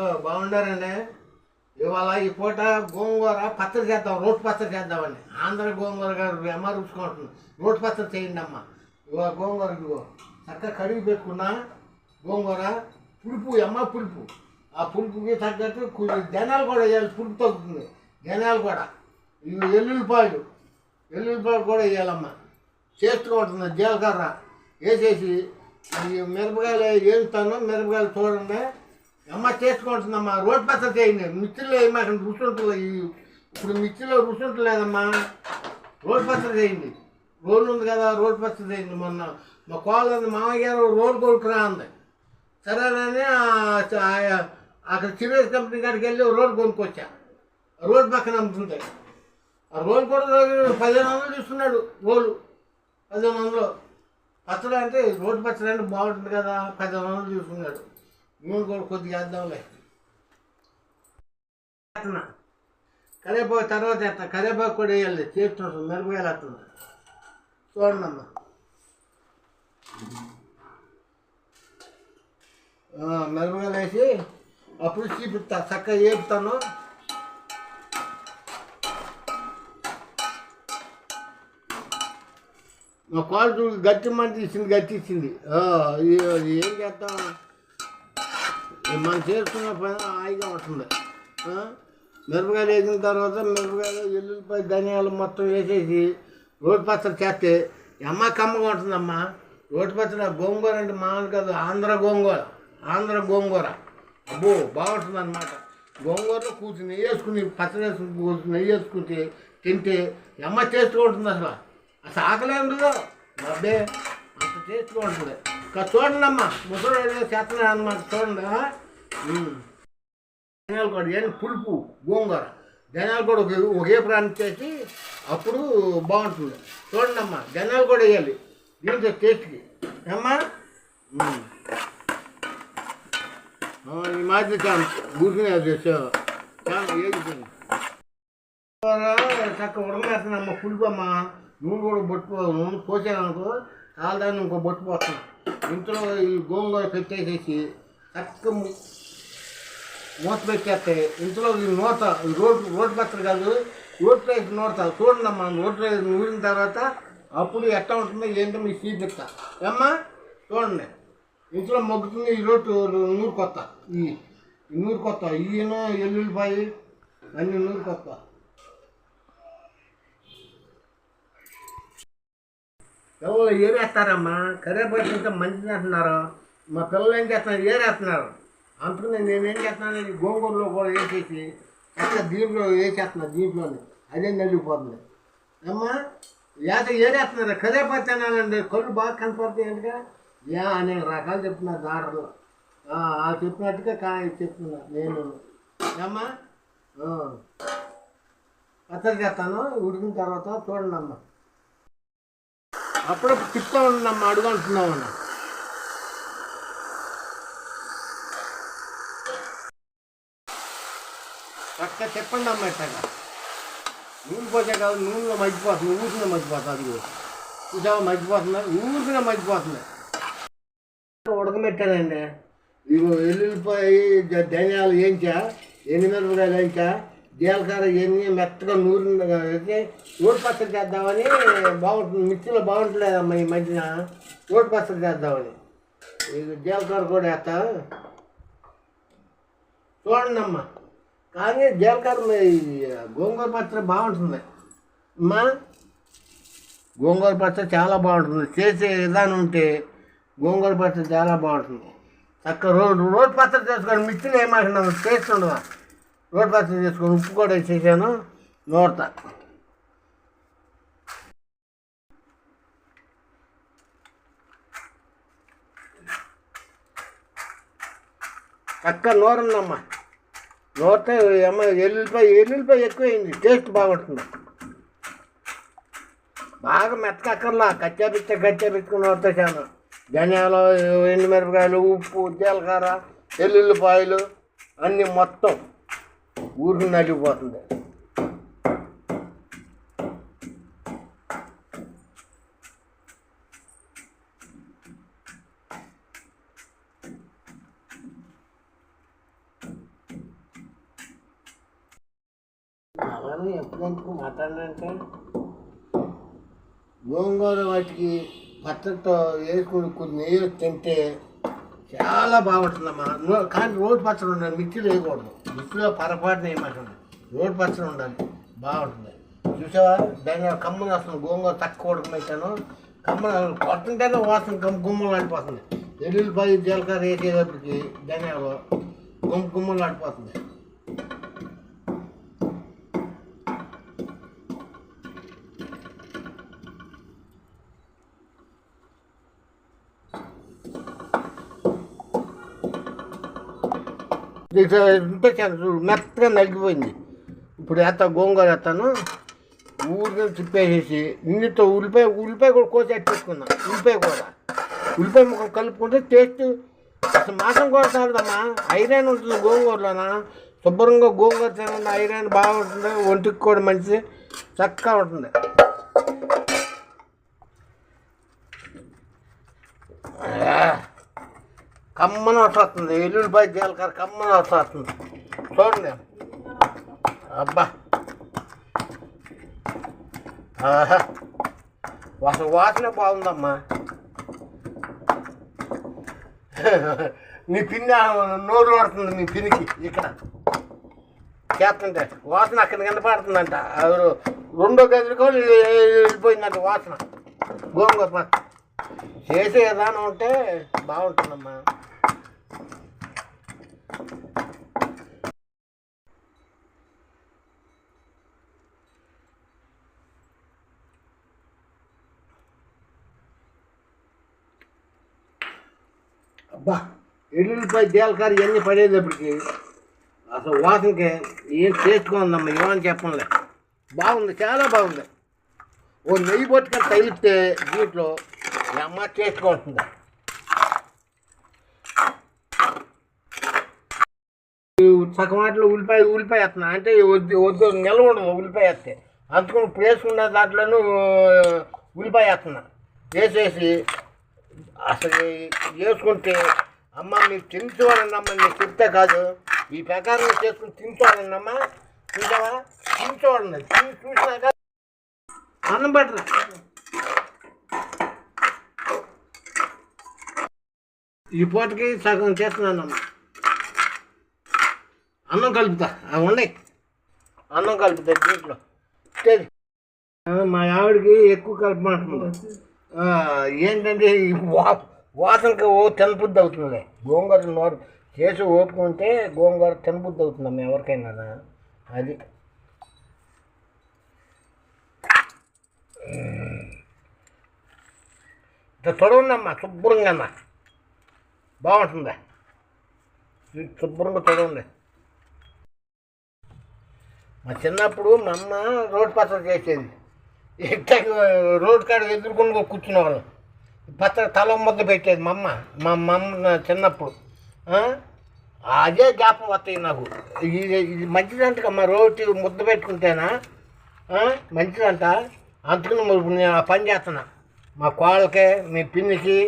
Hello బాగుండారండి. ఇవాళ ఈ పూట గోంగూర పచ్చడి చేద్దాం రోడ్ పచ్చడి చేద్దామండి ఆంధ్ర గోంగూర గారు ఎమ్మ రుచుకుంటున్నాం రోడ్ పచ్చడి చేయండి అమ్మ. ఇవాళ గోంగూర ఇదిగో చక్కగా కడిగి పెట్టుకున్న గోంగూర పులుపు ఎమ్మ పులుపు. ఆ పులుపుకి తగ్గట్టు జనాలు కూడా వేయాలి పులుపు తగ్గుతుంది. జనాలు కూడా. ఇవి ఎల్లుల్లిపాయలు. ఎల్లుల్లిపాయలు కూడా వేయాలమ్మా. చేసుకుంటుంది జీలకర్ర. వేసేసి ఈ మిరపకాయలు వేస్తాను మిరపకాయలు చూడండి. అమ్మ చేసుకుంటుందమ్మా రోడ్ పచ్చడి చేయండి. మిర్చిలో ఏమాక రుచి ఉంటుంది ఇప్పుడు మిర్చిలో రుచి ఉంటలేదమ్మా రోడ్ పచ్చడి చేయండి. రోడ్డు ఉంది కదా రోడ్ పచ్చడి చేయండి. మొన్న మా కోళ్ళ మామయ్య గారు రోడ్ కొనుక్కురా అంది. సరేనని ఆ- అక్కడ సిరియస్ కంపెనీ కాడికి వెళ్ళి రోడ్ కొనుక్కొచ్చా. రోడ్ పక్కన అమ్ముతుంది ఆ రోల్ కూడా రోజు పదిహేను వందలు తీసుకున్నాడు రోలు పదిహేను వందలు. పచ్చడి అంటే రోడ్డు పచ్చడి అంటే బాగుంటుంది కదా. పదిహేను వందలు తీసుకున్నాడు. మూడు కూడా కొద్దిగా వేద్దాంలే వేస్తున్నా. కరివేపాకు తర్వాత వేస్తా కరేపాకు కూడా వేయాలి. చేస్తున్నాడు మిరపకాయలు వేస్తున్నా. చూడండి అమ్మా. మిరపకాయలు వేసి అప్పుడు చీపిస్తా చక్కగా వేపుతాను మా కాలు గట్టి మంట ఇచ్చింది గట్టి ఇచ్చింది. ఏం చేద్దాం? మనం చేసుకున్న పని హాయిగా ఉంటుంది. మిరపకాయలు వేసిన తర్వాత మిరపకాయలు ఎల్లుల్లిపాయ ధనియాలు మొత్తం వేసేసి రోడ్డు పచ్చడి చేస్తే అమ్మ కమ్మగా ఉంటుందమ్మా. రోడ్డు పచ్చడి ఆ గోంగూర అంటే మామూలు కాదు ఆంధ్ర గోంగూర ఆంధ్ర గోంగూర. అబ్బో బాగుంటుంది అనమాట గోంగూరలో కూర్చుని నెయ్యి వేసుకుని పచ్చడి వేసుకుని కూర్చుని నెయ్యి వేసుకుంటే తింటే అమ్మ టేస్ట్గా ఉంటుంది అసలు. అసలు ఆకలే ఉండదు. అబ్బే అంత టేస్ట్గా ఉంటుంది. చూడండి అమ్మా ముసలి చేస్తున్నాడు అనమాట చూడండి. ధనియాలు కూడా ఏం పులుపు గోంగూర. ధనియాలు కూడా ఒకే ప్రాణం చేసి అప్పుడు బాగుంటుంది. చూడండి అమ్మా ధనియాలు కూడా వేయాలి. దీంతో టేస్ట్కి. అమ్మా ఈ మాదిరి చాలా. ఊరికినే అది చాలా ఏగిపోయింది చక్క ఉడకలేస్తున్నామ్మ పులుపు అమ్మా. నూనె కూడా బొట్టు నూనె పోసాననుకో చాలా దాన్ని ఇంకో బొట్టు పోతున్నా ఇంట్లో ఈ గోంగూర పెట్టేసేసి చక్క ము- మూత పెట్టేస్తే ఇంట్లో ఈ నూత ఈ రోడ్ రోడ్ పచ్చడి కాదు రోడ్ వేసి నూరుతా చూడండి అమ్మా రోడ్ వేసి నూరిన తర్వాత అప్పుడు ఎట్లా ఉంటుందో ఏంటో మీకు చూపిస్తా ఏమ్మా చూడండి ఇంట్లో మొగ్గుతుంది ఈ రోడ్డు నూరు కొత్త ఈ ఈ నూరు కొత్త ఈయన ఎల్లుల్లిపాయ అన్ని నూరు పిల్లలు ఏరేస్తారమ్మా? కరివేపాకు తింటే మంచిది అంటున్నారు. మా పిల్లలు ఏం చేస్తున్నారు? ఏరేస్తున్నారు. అందుకని నేనేం చేస్తున్నాను? ఈ గోంగూరలో కూడా వేసేసి అట్లా దీంట్లో వేసేస్తున్నాను దీంట్లోనే. అదే నలిగిపోతుంది. అమ్మా లేక ఏరేస్తున్నారు. కరివేపాకు తినాలండి కళ్ళు బాగా కనపడుతుంది ఎందుక యా అనేక రకాలు చెప్తున్నారు దారులు. ఆ చెప్పినట్టుగా కా చెప్తున్నా నేను. అమ్మా పచ్చడి చేస్తాను ఉడికిన తర్వాత చూడండి అమ్మా అప్పుడప్పుడు తిప్పుతూ ఉండమ్మా అడుగు అన్న పక్క చెప్పండి అమ్మ ఇట్టగా నూనె పోసే కాదు నూనెలో మగ్గిపోతుంది ఊరికినే మగ్గిపోతుంది అది కూడా చూసావా మగ్గిపోతుంది ఊరికినే మగ్గిపోతుంది ఉడకమెట్టానండి ఇగో వెల్లుల్లిపోయి ధనియాలు వేయించా ఎండుమిరపకాయలు వేయించా జీలకర్ర ఎన్ని మెత్తగా నూరు అయితే రోడ్డు పచ్చడి చేద్దామని బాగుంటుంది మిక్సీలో బాగుంటలేదమ్మా ఈ మధ్యన. రోడ్ పచ్చడి చేద్దామని. ఇది జీలకర్ర కూడా వేస్తా. చూడండి అమ్మా కానీ జీలకర్ర గోంగూర పచ్చడి బాగుంటుంది. అమ్మా గోంగూర పచ్చడి చాలా బాగుంటుంది. చేసే విధానం ఉంటే గోంగూర పచ్చడి చాలా బాగుంటుంది. చక్కగా రోడ్ రోడ్ పచ్చడి చేసుకొని మిర్చిలు ఏమంటున్నాను టేస్ట్ ఉండదా? రోడ్ పచ్చడి చేసుకొని ఉప్పు కూడా వేసేసాను. నూరత. చక్క నోరుందమ్మా. నూరితే అమ్మ ఎల్లుల్లిపాయ ఎల్లుల్లిపాయ ఎక్కువైంది. టేస్ట్ బాగుంటుంది. బాగా మెత్తకక్కర్లా. కచ్చా పిచ్చ కచ్చా పిచ్చుకుని వస్తే చాలా ధనియాలు ఎండుమిరపకాయలు ఉప్పు జీలకర్ర ఎల్లుల్లిపాయలు అన్నీ మొత్తం. ఊరు నలిగిపోతుంది మనం మాట్లాడాలంటే గోంగూర వాటికి పచ్చడితో వేసుకుని కొన్ని నెయ్యి తింటే చాలా బాగుంటుందమ్మా. కానీ రోడ్డు పచ్చడి ఉండాలి మిర్చి వేయకూడదు. మిర్చిలో పొరపాటున వేయమంటుంది రోడ్డు పచ్చడి ఉండాలి. బాగుంటుంది. చూసావా? దాని కమ్మని వస్తుంది. గోంగూర తక్కువ ఉడకమైతాను కమ్మని కొట్టుంటేనే వాసన గమ్ గుమ్మలు ఆడిపోతుంది ఎల్లుల్లిపాయ జీలకర్ర వేసేటప్పటికి ధనియాలు గుమ్మ గుమ్మలు ఆడిపోతుంది ఇంత మెత్తగా నలిగిపోయింది. ఇప్పుడు వేస్తా గోంగూర వేస్తాను ఊరిని తిప్పేసేసి ఇందుతో ఉల్లిపాయ ఉల్లిపాయ కూడా కోసి పెట్టుకున్నా ఉల్లిపాయ కూడా. ఉల్లిపాయ ముక్కలు కలుపుకుంటే టేస్ట్ అసలు మాసం కూడా చాలదమ్మా. ఐరన్ ఉంటుంది గోంగూరలోనా? శుభ్రంగా గోంగూర తినండి ఐరన్ బాగుంటుంది ఒంటికి కూడా మంచిది చక్కగా ఉంటుంది ఆ. కమ్మన వస్తుంది ఎల్లుల్లిపాయ జీలకర్ర కమ్మన వస్తుంది చూడండి. అబ్బా. ఆహా. అసలు వాసన బాగుందమ్మా. మీ పిన్ని నోరు పడుతుంది మీ పినికి ఇక్కడ. చేస్తుంటే. వాసన అక్కడ కనపడుతుందంట అది రెండో గదిలో వెళ్ళిపోయిందంట వాసన. గోంగూర పచ్చడి చేసే విధానం ఉంటే బాగుంటుందమ్మా. అబ్బా ఎల్లుల్లిపాయ జీలకర్ర ఇవన్నీ పడేటప్పటికి అసలు వాసనకి ఏం చేసుకోందమ్మా ఏమని చెప్పంలే బాగుంది చాలా బాగుంది. ఓ నెయ్యి పట్టుకొని తగిలితే దీంట్లో ఈ అమ్మ చేసుకుంటుంది సగం వాటిలో ఉల్లిపాయ ఉల్లిపాయ వేస్తున్నా. అంటే వద్దు వద్దు నిల్వ ఉండదు ఉల్లిపాయ వేస్తే. అందుకని ప్లేస్ వేసుకున్న దాంట్లోనూ ఉల్లిపాయ వేస్తున్నా. వేసేసి అసలు చేసుకుంటే అమ్మ మీరు తింటానండి మీరు చెప్తే కాదు. ఈ ప్రకారం చేసుకుని తింటానండి చూసావా? తింటావా తిని చూసినాక అన్నం పెట్టరు? ఈ పూటకి సగం చేస్తున్నానమ్మా అన్నం కలుపుతా. అవి ఉన్నాయి. అన్నం కలుపుతా దీంట్లో. మా ఆవిడకి ఎక్కువ కలపమంటుంది. ఏంటంటే ఈ వా వాసనకి ఓ తినబుద్ధి అవుతుంది గోంగూర నోరు చేసి ఓపుకుంటే గోంగూర తినబుద్ధి అవుతుందమ్మా ఎవరికైనా. అది. ఇట్లా తొడవండమ్మా శుభ్రంగా అమ్మా. బాగుంటుందా? శుభ్రంగా తొడవండి మా చిన్నప్పుడు మా అమ్మ రోడ్ పచ్చడి చేసేది. ఇట్లా రోడ్ కాడ ఎదుర్కొని కూర్చునేవాళ్ళం పచ్చడి తల ముద్ద పెట్టేది మా అమ్మ. మా మమ్మ అమ్మ చిన్నప్పుడు. అదే జ్ఞాపం వస్తాయి నాకు. ఇది ఇది మంచిదంట మా రోటి ముద్ద పెట్టుకుంటేనా? మంచిదంట. అందుకని మరి నేను ఆ పని చేస్తున్నా. మా కోళ్ళకి మీ పిన్నికి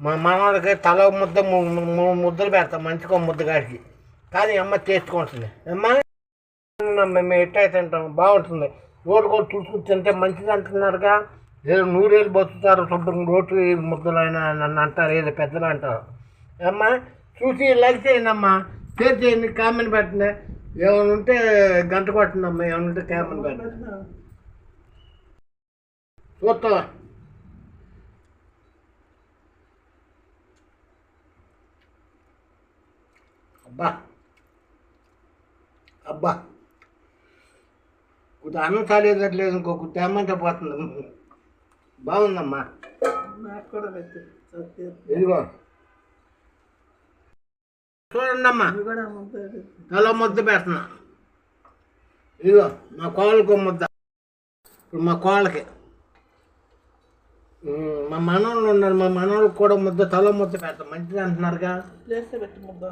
మా మనవాడికి తల ముద్ద మూడు ముద్దలు పెడతాం మంచిగా ముద్ద కాడికి. కానీ అమ్మ చేసుకుంటుంది అమ్మ మేము ఎట్టయితే తింటాం? బాగుంటుంది. రోడ్డు కూడా చూసుకుని తింటే మంచిది అంటున్నారుగా. ఏదో నూరేళ్ళు బతుకుతారు శుభ్రం రోడ్డు ముద్దలు నన్ను అంటారు ఏదో పెద్దలు అంటారు. అమ్మా చూసి లైక్ చేయండి అమ్మా షేర్ చేయండి కామెంట్ పెట్టండి. ఏమైనా ఉంటే గంట కొట్టండి అమ్మా ఏమైనా ఉంటే కామెంట్ పెట్టండి. చూస్తావా అబ్బా. అబ్బా. అన్నం చాలేదట్లేదు ఇంకొక తెమ్మంటే పోతుంది. బాగుందమ్మా. ఇదిగో. చూడండి అమ్మా ఇవి కూడా ముద్ద తల ముద్ద పెడుతున్నా ఇదిగో మా కోళ్ళకు ముద్ద. ఇప్పుడు మా కోళ్ళకి. మా మనవాళ్ళు ఉన్నారు మా మనవాళ్ళకి కూడా ముద్ద తల ముద్ద పెడతాం మంచిది అంటున్నారుగా. ముద్ద.